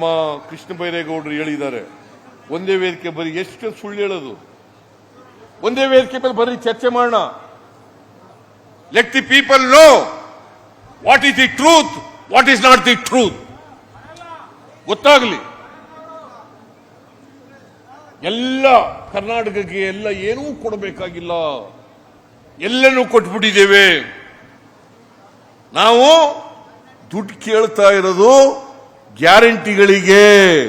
ನಮ್ಮ ಕೃಷ್ಣ ಬೈರೇಗೌಡರು ಹೇಳಿದ್ದಾರೆ, ಒಂದೇ ವೇದಿಕೆ ಬರೀ ಎಷ್ಟು ಸುಳ್ಳು ಹೇಳೋದು? ಒಂದೇ ವೇದಿಕೆ ಮೇಲೆ ಬರೀ ಚರ್ಚೆ ಮಾಡೋಣ. Let the people know what is the truth what is not the truth ಗೊತ್ತಾಗಲಿ. ಎಲ್ಲ ಕರ್ನಾಟಕಕ್ಕೆ ಎಲ್ಲ ಏನೂ ಕೊಡಬೇಕಾಗಿಲ್ಲ. ಎಲ್ಲನೂ ಕೊಟ್ಬಿಟ್ಟಿದ್ದೇವೆ. ನಾವು ದುಡ್ಡು ಕೇಳ್ತಾ ಇರೋದು ಗ್ಯಾರಂಟಿಗಳಿಗೆ.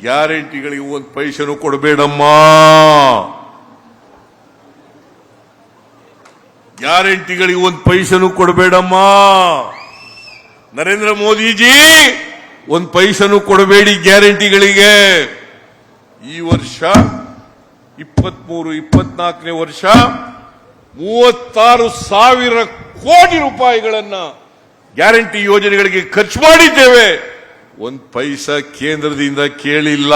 ಗ್ಯಾರಂಟಿಗಳಿಗೆ ಒಂದು ಪೈಸೆನೂ ಕೊಡಬೇಡಮ್ಮ. ಗ್ಯಾರಂಟಿಗಳಿಗೆ ಒಂದು ಪೈಸೆನೂ ಕೊಡಬೇಡಮ್ಮ. ನರೇಂದ್ರ ಮೋದಿಜಿ, ಒಂದು ಪೈಸೆನೂ ಕೊಡಬೇಡಿ ಗ್ಯಾರಂಟಿಗಳಿಗೆ. ಈ ವರ್ಷ, ಇಪ್ಪತ್ಮೂರು, ಇಪ್ಪತ್ನಾಲ್ಕನೇ ವರ್ಷ, ಮೂವತ್ತಾರು ಸಾವಿರ ಕೋಟಿ ರೂಪಾಯಿಗಳನ್ನ ಗ್ಯಾರಂಟಿ ಯೋಜನೆಗಳಿಗೆ ಖರ್ಚು ಮಾಡಿದ್ದೇವೆ. ಒಂದು ಪೈಸಾ ಕೇಂದ್ರದಿಂದ ಕೇಳಿಲ್ಲ.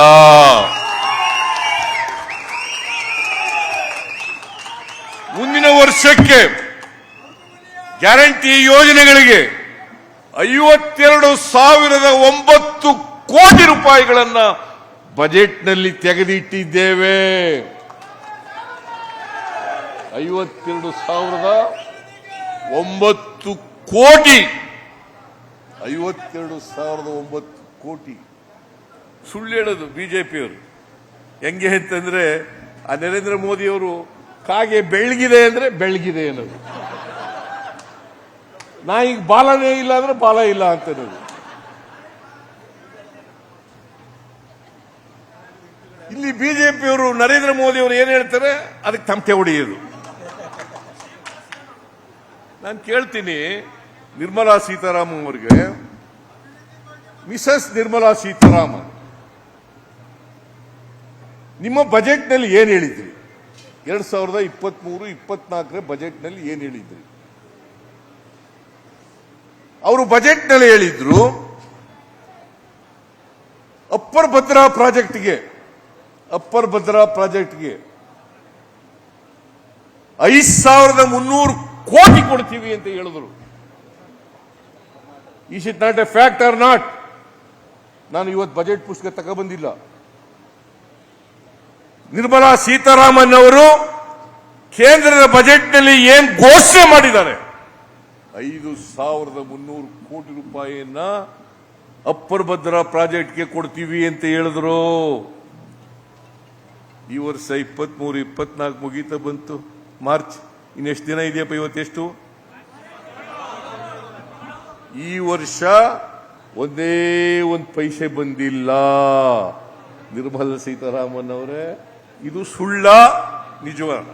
ಮುಂದಿನ ವರ್ಷಕ್ಕೆ ಗ್ಯಾರಂಟಿ ಯೋಜನೆಗಳಿಗೆ ಐವತ್ತೆರಡು ಸಾವಿರದ ಒಂಬತ್ತು ಕೋಟಿ ರೂಪಾಯಿಗಳನ್ನ ಬಜೆಟ್ನಲ್ಲಿ ತೆಗೆದಿಟ್ಟಿದ್ದೇವೆ. ಐವತ್ತೆರಡು ಸಾವಿರದ ಒಂಬತ್ತು ಕೋಟಿ ಐವತ್ತೆರಡು ಸಾವಿರದ ಒಂಬತ್ತು ಕೋಟಿ. ಸುಳ್ಳು ಹೇಳೋದು ಬಿಜೆಪಿಯವರು. ಹೆಂಗೆ ಅಂತಂದ್ರೆ, ಆ ನರೇಂದ್ರ ಮೋದಿಯವರು ಕಾಗೆ ಬೆಳಗಿದೆ ಅಂದ್ರೆ ಬೆಳಗಿದೆ ಅನ್ನೋದು. ನಾ ಈಗ ಬಾಲನೇ ಇಲ್ಲ ಅಂದ್ರೆ ಬಾಲ ಇಲ್ಲ ಅಂತ ಇಲ್ಲಿ ಬಿಜೆಪಿಯವರು ನರೇಂದ್ರ ಮೋದಿ ಅವರು ಏನ್ ಹೇಳ್ತಾರೆ? ಅದಕ್ಕೆ ತಮಟೆ ಹೊಡೆಯೋದು. ನಾನು ಕೇಳ್ತೀನಿ ನಿರ್ಮಲಾ ಸೀತಾರಾಮನ್ ಅವರಿಗೆ, ಮಿಸಸ್ ನಿರ್ಮಲಾ ಸೀತಾರಾಮನ್, ನಿಮ್ಮ ಬಜೆಟ್ನಲ್ಲಿ ಏನ್ ಹೇಳಿದ್ರಿ? ಎರಡ್ ಸಾವಿರದ ಇಪ್ಪತ್ಮೂರು, ಇಪ್ಪತ್ನಾಲ್ಕರ ಬಜೆಟ್ನಲ್ಲಿ ಏನ್ ಹೇಳಿದ್ರಿ? ಅವರು ಬಜೆಟ್ನಲ್ಲಿ ಹೇಳಿದ್ರು, ಅಪ್ಪರ್ ಭದ್ರಾ ಪ್ರಾಜೆಕ್ಟ್ಗೆ, ಅಪ್ಪರ್ ಭದ್ರಾ ಪ್ರಾಜೆಕ್ಟ್ಗೆ ಐದು ಸಾವಿರದ ಮುನ್ನೂರು ಕೋಟಿ ಕೊಡ್ತೀವಿ ಅಂತ ಹೇಳಿದ್ರು. Is it not a fact or not ನಾನು ಇವತ್ತು ಬಜೆಟ್ ಪುಸ್ತಕ ತಗೊಬಂದಿಲ್ಲ. ನಿರ್ಮಲಾ ಸೀತಾರಾಮನ್ ಅವರು ಕೇಂದ್ರದ ಬಜೆಟ್ನಲ್ಲಿ ಏನ್ ಘೋಷಣೆ ಮಾಡಿದ್ದಾರೆ? ಐದು ಸಾವಿರದ ಮುನ್ನೂರು ಕೋಟಿ ರೂಪಾಯಿಯನ್ನ ಅಪ್ಪರ್ ಭದ್ರಾ ಪ್ರಾಜೆಕ್ಟ್ಗೆ ಕೊಡ್ತೀವಿ ಅಂತ ಹೇಳಿದ್ರು. ಈ ವರ್ಷ ಇಪ್ಪತ್ಮೂರು, ಇಪ್ಪತ್ನಾಲ್ಕು ಮುಗೀತಾ ಬಂತು. ಮಾರ್ಚ್, ಇನ್ನೆಷ್ಟು ದಿನ ಇದೆಯಪ್ಪ ಇವತ್ತೆಷ್ಟು? ಈ ವರ್ಷ ಒಂದೇ ಒಂದು ಪೈಸೆ ಬಂದಿಲ್ಲ. ನಿರ್ಮಲ ಸೀತಾರಾಮನ್ ಅವರೇ ಇದು ಸುಳ್ಳ ನಿಜವಾನ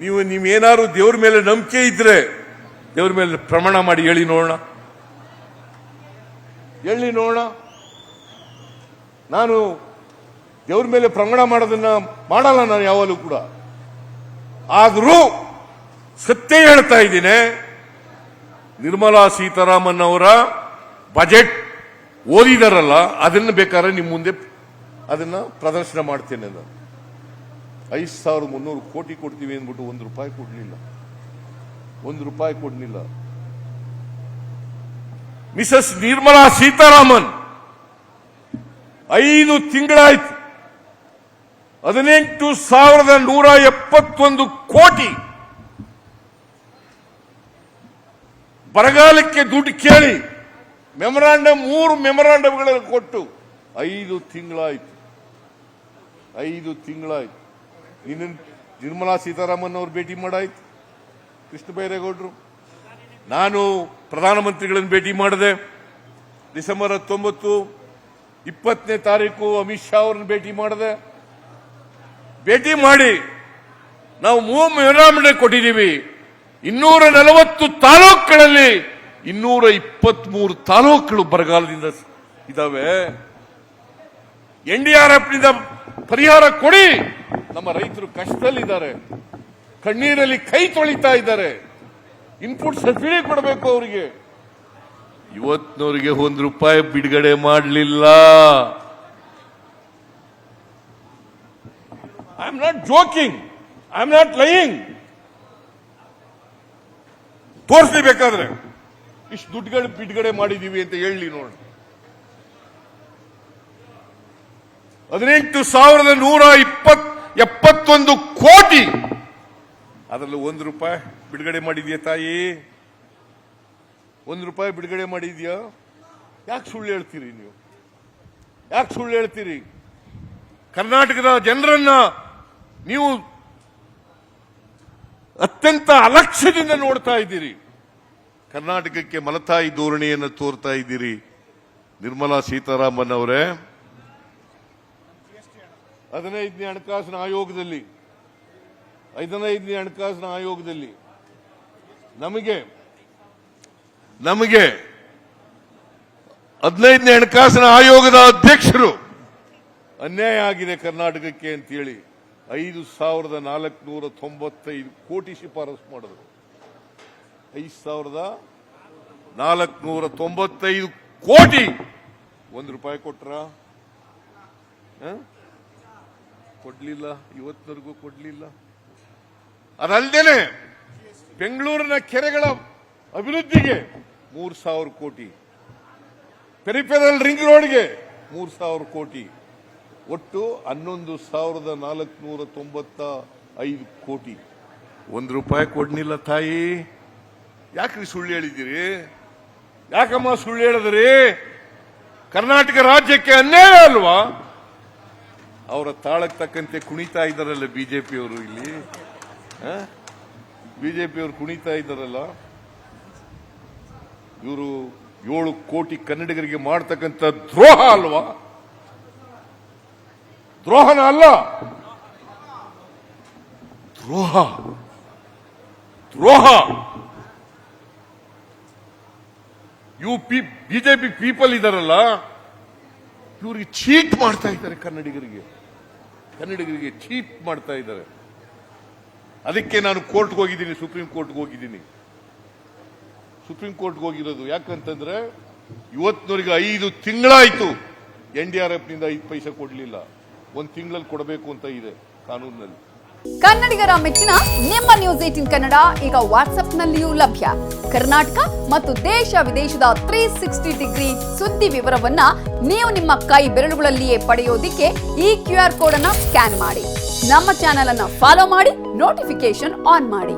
ನೀವು ನೀವೇನಾದ್ರು ದೇವ್ರ ಮೇಲೆ ನಂಬಿಕೆ ಇದ್ರೆ, ದೇವ್ರ ಮೇಲೆ ಪ್ರಮಾಣ ಮಾಡಿ ಹೇಳಿ ನೋಡೋಣ. ಹೇಳಿ ನೋಡೋಣ. ನಾನು ದೇವ್ರ ಮೇಲೆ ಪ್ರಮಾಣ ಮಾಡೋದನ್ನ ಮಾಡಲ್ಲ ನಾನು ಯಾವಾಗಲೂ ಕೂಡ. ಆದರೂ ಸತ್ಯ ಹೇಳ್ತಾ ಇದ್ದೀನಿ. ನಿರ್ಮಲಾ ಸೀತಾರಾಮನ್ ಅವರ ಬಜೆಟ್ ಓದಿದಾರಲ್ಲ, ಅದನ್ನ ಬೇಕಾದ್ರೆ ನಿಮ್ಮ ಮುಂದೆ ಅದನ್ನ ಪ್ರದರ್ಶನ ಮಾಡ್ತೇನೆ ನಾನು. ಐದು ಸಾವಿರದ ಮುನ್ನೂರು ಕೋಟಿ ಕೊಡ್ತೀವಿ ಅಂದ್ಬಿಟ್ಟು ಒಂದು ರೂಪಾಯಿ ಕೊಡ್ಲಿಲ್ಲ. ಒಂದು ರೂಪಾಯಿ ಕೊಡ್ಲಿಲ್ಲ. ಮಿಸಸ್ ನಿರ್ಮಲಾ ಸೀತಾರಾಮನ್, ಐದು ತಿಂಗಳಾಯ್ತು. ಹದಿನೆಂಟು ಸಾವಿರದ ನೂರ ಎಪ್ಪತ್ತೊಂದು ಕೋಟಿ ಬರಗಾಲಕ್ಕೆ ದುಡ್ಡು ಕೇಳಿ ಮೆಮೊರಾಂಡಮ್, ಮೂರು ಮೆಮೊರಾಂಡಮ್ಗಳನ್ನು ಕೊಟ್ಟು ಐದು ತಿಂಗಳಾಯ್ತು. ಐದು ತಿಂಗಳಾಯ್ತು. ನಿನ್ನ ನಿರ್ಮಲಾ ಸೀತಾರಾಮನ್ ಅವರು ಭೇಟಿ ಮಾಡಾಯ್ತು, ಕೃಷ್ಣ ಬೈರೇಗೌಡರು. ನಾನು ಪ್ರಧಾನಮಂತ್ರಿಗಳನ್ನು ಭೇಟಿ ಮಾಡಿದೆ ಡಿಸೆಂಬರ್ ಹತ್ತೊಂಬತ್ತು, ಇಪ್ಪತ್ತನೇ ತಾರೀಕು ಅಮಿತ್ ಶಾ ಅವರನ್ನು ಭೇಟಿ ಮಾಡಿದೆ, ಭೇಟಿ ಮಾಡಿ ನಾವು ಮೂರು ಮೆಮೊರಾಂಡಮ್ ಕೊಟ್ಟಿದ್ದೀವಿ. ಇನ್ನೂರ ನಲವತ್ತು ತಾಲೂಕುಗಳಲ್ಲಿ ಇನ್ನೂರ ಇಪ್ಪತ್ಮೂರು ತಾಲೂಕುಗಳು ಬರಗಾಲದಿಂದ ಇದಾವೆ. ಆರ್ನಿಂದ ಪರಿಹಾರ ಕೊಡಿ. ನಮ್ಮ ರೈತರು ಕಷ್ಟದಲ್ಲಿದ್ದಾರೆ. ಕಣ್ಣೀರಲ್ಲಿ ಕೈ ತೊಳಿತಾ ಇದ್ದಾರೆ. ಇನ್ಪುಟ್ ಸಬ್ಸಿಡಿ ಕೊಡಬೇಕು ಅವರಿಗೆ. ಇವತ್ತಿನವರಿಗೆ ಒಂದು ರೂಪಾಯಿ ಬಿಡುಗಡೆ ಮಾಡಲಿಲ್ಲ. I am not joking I am not lying ತೋರಿಸ್ಲಿ ಬೇಕಾದ್ರೆ. ಇಷ್ಟು ದುಡ್ಡುಗಳು ಬಿಡುಗಡೆ ಮಾಡಿದೀವಿ ಅಂತ ಹೇಳಿ ನೋಡಿ. ಹದಿನೆಂಟು ಸಾವಿರದ ನೂರ ಇಪ್ಪತ್ ಎಪ್ಪತ್ತೊಂದು ಕೋಟಿ. ಅದರಲ್ಲಿ ಒಂದು ರೂಪಾಯಿ ಬಿಡುಗಡೆ ಮಾಡಿದ್ಯಾ ತಾಯಿ? ಒಂದು ರೂಪಾಯಿ ಬಿಡುಗಡೆ ಮಾಡಿದ್ಯಾ? ಯಾಕೆ ಸುಳ್ಳು ಹೇಳ್ತೀರಿ ನೀವು? ಯಾಕೆ ಸುಳ್ಳು ಹೇಳ್ತೀರಿ? ಕರ್ನಾಟಕದ ಜನರನ್ನ ನೀವು ಅತ್ಯಂತ ಅಲಕ್ಷ್ಯದಿಂದ ನೋಡ್ತಾ ಇದ್ದೀರಿ. ಕರ್ನಾಟಕಕ್ಕೆ ಮಲತಾಯಿ ಧೋರಣೆಯನ್ನು ತೋರ್ತಾ ಇದ್ದೀರಿ. ನಿರ್ಮಲಾ ಸೀತಾರಾಮನ್ ಅವರೇ ಹದಿನೈದನೇ ಹಣಕಾಸಿನ ಆಯೋಗದಲ್ಲಿ ಹದಿನೈದನೇ ಹಣಕಾಸಿನ ಆಯೋಗದಲ್ಲಿ ನಮಗೆ ನಮಗೆ ಹದಿನೈದನೇ ಹಣಕಾಸಿನ ಆಯೋಗದ ಅಧ್ಯಕ್ಷರು ಅನ್ಯಾಯ ಆಗಿದೆ ಕರ್ನಾಟಕಕ್ಕೆ ಅಂತೇಳಿ. ಐದು ಸಾವಿರದ ನಾಲ್ಕುನೂರ ತೊಂಬತ್ತೈದು ಕೋಟಿ ಶಿಫಾರಸು ಮಾಡಿದ್ರು. ಐದು ಸಾವಿರದ ನಾಲ್ಕುನೂರ ತೊಂಬತ್ತೈದು ಕೋಟಿ! ಒಂದು ರೂಪಾಯಿ ಕೊಟ್ರ? ಕೊಡ್ಲಿಲ್ಲ, ಇವತ್ತಿನವರೆಗೂ ಕೊಡ್ಲಿಲ್ಲ. ಅದಲ್ದೇನೆ, ಬೆಂಗಳೂರಿನ ಕೆರೆಗಳ ಅಭಿವೃದ್ಧಿಗೆ ಮೂರು ಸಾವಿರ ಕೋಟಿ. ಪೆರಿಪೆರಲ್ ರಿಂಗ್ ರೋಡ್ಗೆ ಮೂರು ಸಾವಿರ ಕೋಟಿ. ಒಟ್ಟು ಹನ್ನೊಂದು ಸಾವಿರದ ನಾಲ್ಕುನೂರ ತೊಂಬತ್ತ ಐದು ಕೋಟಿ. ಒಂದು ರೂಪಾಯಿ ಕೊಡ್ನಿಲ್ಲ ತಾಯಿ. ಯಾಕ್ರಿ ಸುಳ್ಳು ಹೇಳಿದ್ದೀರಿ? ಯಾಕಮ್ಮ ಸುಳ್ಳು ಹೇಳಿದ್ರಿ? ಕರ್ನಾಟಕ ರಾಜ್ಯಕ್ಕೆ ಅನ್ಯಾಯ ಅಲ್ವಾ? ಅವರ ತಾಳಕ್ಕೆ ತಕ್ಕಂತೆ ಕುಣಿತಾ ಇದ್ದಾರಲ್ಲ ಬಿಜೆಪಿಯವರು ಇಲ್ಲಿ. ಬಿಜೆಪಿಯವರು ಕುಣಿತಾ ಇದ್ದಾರಲ್ಲ. ಇವರು ಏಳು ಕೋಟಿ ಕನ್ನಡಿಗರಿಗೆ ಮಾಡ್ತಕ್ಕಂಥ ದ್ರೋಹ ಅಲ್ವಾ? ದ್ರೋಹನ ಅಲ್ಲ. ದ್ರೋಹ. ದ್ರೋಹ. ಯು ಪಿ, ಬಿಜೆಪಿ ಪೀಪಲ್ ಇದಾರಲ್ಲ, ಇವ್ರಿಗೆ ಚೀಟ್ ಮಾಡ್ತಾ ಇದ್ದಾರೆ ಕನ್ನಡಿಗರಿಗೆ. ಕನ್ನಡಿಗರಿಗೆ ಚೀಟ್ ಮಾಡ್ತಾ ಇದ್ದಾರೆ. ಅದಕ್ಕೆ ನಾನು ಕೋರ್ಟ್ಗೆ ಹೋಗಿದ್ದೀನಿ, ಸುಪ್ರೀಂ ಕೋರ್ಟ್ಗೆ ಹೋಗಿದ್ದೀನಿ. ಸುಪ್ರೀಂ ಕೋರ್ಟ್ಗೆ ಹೋಗಿರೋದು ಯಾಕಂತಂದ್ರೆ, ಇವತ್ತಿನವರೆಗೆ ಐದು ತಿಂಗಳಾಯ್ತು. ಎನ್ ಡಿ ಆರ್ ಎಫ್ನಿಂದ ಐದು ಪೈಸೆ ಕೊಡ್ಲಿಲ್ಲ. ಒಂದು ತಿಂಗಳಲ್ಲಿ ಕೊಡಬೇಕು ಅಂತ ಇದೆ ಕಾನೂನಿನಲ್ಲಿ. ಕನ್ನಡಿಗರ ಮೆಚ್ಚಿನ ನಿಮ್ಮ ನ್ಯೂಸ್ ಏಟಿನ್ ಕನ್ನಡ ಈಗ ವಾಟ್ಸ್ಆಪ್ನಲ್ಲಿಯೂ ಲಭ್ಯ. ಕರ್ನಾಟಕ ಮತ್ತು ದೇಶ ವಿದೇಶದ ತ್ರೀ ಸಿಕ್ಸ್ಟಿ ಡಿಗ್ರಿ ಸುದ್ದಿ ವಿವರವನ್ನ ನೀವು ನಿಮ್ಮ ಕೈ ಬೆರಳುಗಳಲ್ಲಿಯೇ ಪಡೆಯೋದಿಕ್ಕೆ ಈ ಕ್ಯೂ ಆರ್ ಕೋಡ್ ಅನ್ನ ಸ್ಕ್ಯಾನ್ ಮಾಡಿ. ನಮ್ಮ ಚಾನೆಲ್ ಅನ್ನ ಫಾಲೋ ಮಾಡಿ ನೋಟಿಫಿಕೇಶನ್ ಆನ್ ಮಾಡಿ.